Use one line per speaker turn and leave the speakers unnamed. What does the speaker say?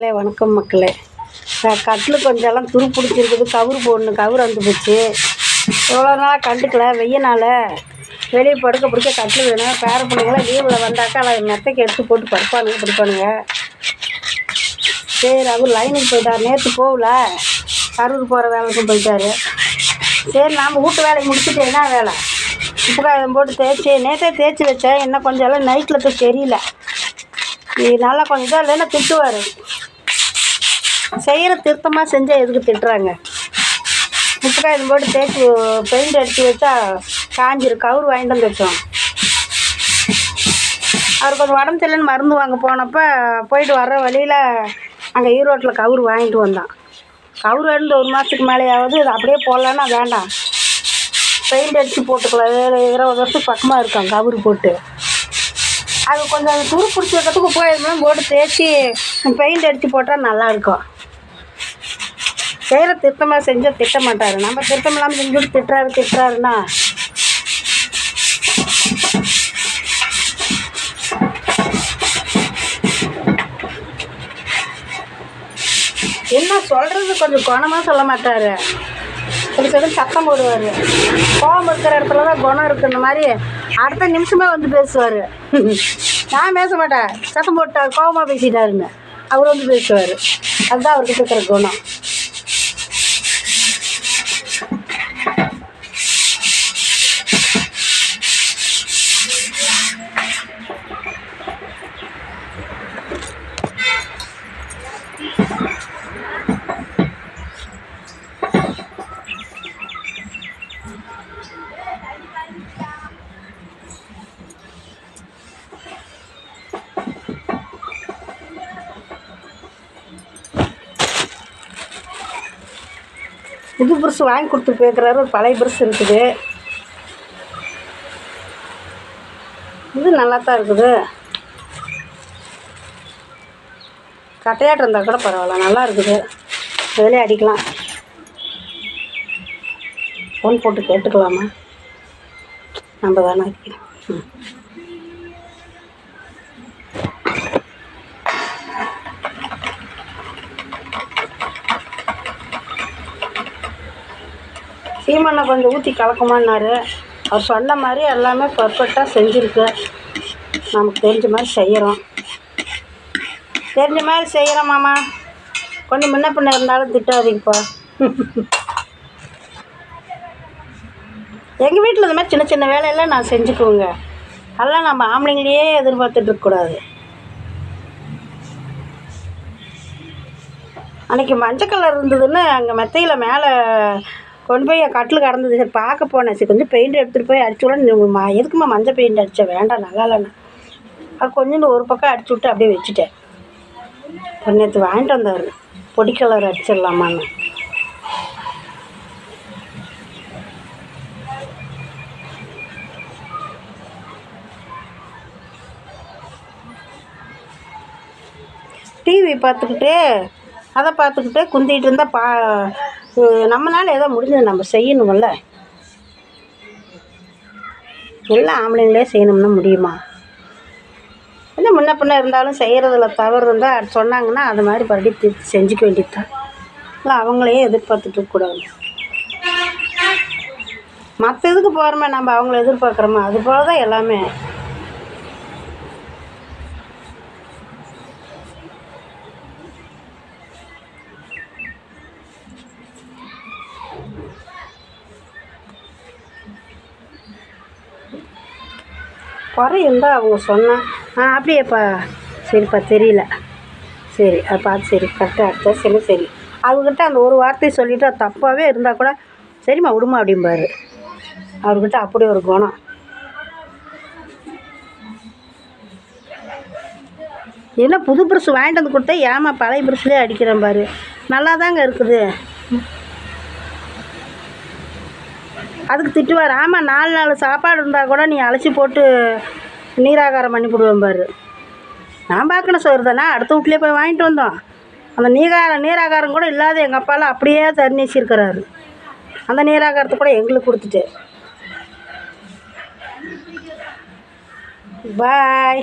மக்களே வணக்கம் மக்களே. கட்டில் கொஞ்சம் எல்லாம் துரு பிடிச்சிருக்குது கவுரு போடணும் கவுரு வந்து போச்சு. எவ்வளோ நாளாக கண்டுக்கல வெய்யனால வெளியே படுக்க பிடிக்க கட்டில் வேணும். பேர பிள்ளைங்களாம் லீவில் வந்தாக்கா அதை மெத்தைக்கு எடுத்து போட்டு படுப்பானுங்க பிடிப்பானுங்க சரி அவர் லைனுக்கு போயிட்டார். நேற்று போகல. கரூர் போகிற வேலைக்கும் போயிட்டார். சரி நாம் வீட்டு வேலையை முடிச்சுட்டு என்ன வேலை? இப்போ போட்டு தேய்ச்சி நேற்றே தேய்ச்சி வச்சேன். என்ன கொஞ்சம் எல்லாம் நைட்டில் தெரியல நீ நல்லா கொஞ்சம் இல்லைன்னா திட்டுவார். செய்கிற திருத்தமாக செஞ்சால் எதுக்கு திட்டுறாங்க? உப்புக்காயம் போட்டு தேய்ச்சி பெயிண்ட் அடித்து வச்சா காஞ்சிரும். கவுர் வாங்கிட்டு வந்து வச்சோம் அவர் கொஞ்சம் உடம்பு சரியில்லைன்னு மருந்து வாங்க போனப்போ போயிட்டு வர்ற வழியில் அங்கே ஈரோட்டில் கவுரு வாங்கிட்டு வந்தான். கவுர் எழுந்து ஒரு மாதத்துக்கு மேலேயாவது இது அப்படியே போடலான்னா வேண்டாம். பெயிண்ட் அடித்து போட்டுக்கலாம். ஏழு இருபது வருஷத்துக்கு பக்கமாக இருக்கும் கவுரு போட்டு. அது கொஞ்சம் துரு பிடிச்சி வைக்கிறதுக்கு போயிருந்தோம் போட்டு தேய்ச்சி பெயிண்ட் அடித்து போட்டால் நல்லாயிருக்கும் செய்கிற திருத்தமாக செஞ்சால் திட்ட மாட்டார். நம்ம திருத்தம் இல்லாமல் செஞ்சுட்டு திட்டுறாரு திட்டுறாருன்னா? என்ன சொல்கிறது கொஞ்சம் குணமாக சொல்ல மாட்டார். சில சொல்லி சத்தம் போடுவார். கோவம் இருக்கிற இடத்துல தான் குணம் இருக்குன்ற மாதிரி அடுத்த நிமிஷமே வந்து பேசுவார். நான் பேச மாட்டேன். சத்தம் போட்டார் கோவமாக பேசிட்டாருன்னு. அவர் வந்து பேசுவார். அதுதான் அவருக்கு இருக்கிற குணம். புது பர்ஸ் வாங்கி கொடுத்து போயிருக்கிறாரு ஒரு பழைய ப்ரெஷ் இருக்குது. இது நல்லா தான் இருக்குது. கட்டையாட்டம் இருந்தால் கூட பரவாயில்ல. நல்லா இருக்குது. இதிலே அடிக்கலாம். ஃபோன் போட்டு கேட்டுக்கலாமா? நம்ம தானே ம் சீமெண்ணை கொஞ்சம் ஊற்றி கலக்குமான்னாரு. அவர் சொன்ன மாதிரி எல்லாமே பர்ஃபெக்டாக செஞ்சுருக்கு. நமக்கு தெரிஞ்ச மாதிரி செய்கிறோம் தெரிஞ்ச மாதிரி செய்கிறோம் மாமா. கொஞ்சம் முன்ன பின்ன இருந்தாலும் திட்டாதீங்கப்பா. எங்கள் வீட்டில் இந்த மாதிரி சின்ன சின்ன வேலையெல்லாம் நான் செஞ்சுக்குவேங்க. அதெல்லாம் நம்ம ஆம்பளைங்களையே எதிர்பார்த்துட்டு இருக்கக்கூடாது அன்றைக்கி மஞ்சள் கலர் இருந்ததுன்னு அங்கே மெத்தையில் மேலே கொண்டு போய் என் கட்டில் கடந்தது. சரி பார்க்க போனேன். சரி கொஞ்சம் பெயிண்ட் எடுத்துகிட்டு போய் அடிச்சு விட எதுக்குமா மஞ்சள் பெயிண்ட் அடித்தேன் வேண்டாம் நல்லா இல்லைண்ணா அது கொஞ்சோண்டு ஒரு பக்கம் அடிச்சு விட்டு அப்படியே வச்சுட்டேன். ஒரு நேற்று வாங்கிட்டு வந்தார். பொடி கலர் அடிச்சிடலாமான்னு. டிவி பார்த்துக்கிட்டு அதை பார்த்துக்கிட்டு குந்திட்டு இருந்தால் பா நம்மளால் ஏதோ முடிஞ்சது நம்ம செய்யணும்ல? எல்லாம் ஆம்பளைங்களே செய்யணும்னா முடியுமா? இல்லை முன்ன பின்ன இருந்தாலும் செய்கிறதுல தவறு இருந்தால் சொன்னாங்கன்னா அது மாதிரி மறுபடியும் திருத்தி செஞ்சுக்க வேண்டியது தான் இல்லை அவங்களையே எதிர்பார்த்துட்டு கூடாது. மற்ற இதுக்கு போகிறோமே நம்ம அவங்கள எதிர்பார்க்குறோமா அது போல தான் எல்லாமே. குறை இருந்தால் அவங்க சொன்னான் ஆ அப்படியேப்பா. சரிப்பா தெரியல. சரி அதை பார்த்து சரி கரெக்டாக அடுத்த சரி சரி. அவர்கிட்ட அந்த ஒரு வார்த்தையை சொல்லிவிட்டு அது தப்பாகவே இருந்தால் கூட சரிம்மா விடுமா அப்படிம்பாரு. அவர்கிட்ட அப்படி ஒரு குணம். என்ன புது ப்ரெஷ் வாங்கிட்டு வந்து கொடுத்தா ஏமா பழைய ப்ரெஷ்லேயே அடிக்கிறேன் பாரு. நல்லா தாங்க இருக்குது. அதுக்கு திட்டுவார். ஆமாம் நாலு நாலு சாப்பாடு இருந்தால் கூட நீ அழைச்சி போட்டு நீராகாரம் பண்ணி பாரு. நான் பார்க்கணும் சோறு தானே. அடுத்த வீட்லேயே போய் வாங்கிட்டு வந்தோம். அந்த நீராக நீராகாரம் கூட இல்லாத எங்கள் அப்பாலாம் அப்படியே தர்ணிச்சிருக்கிறாரு அந்த நீராகாரத்தை கூட எங்களுக்கு கொடுத்துட்டு. பாய்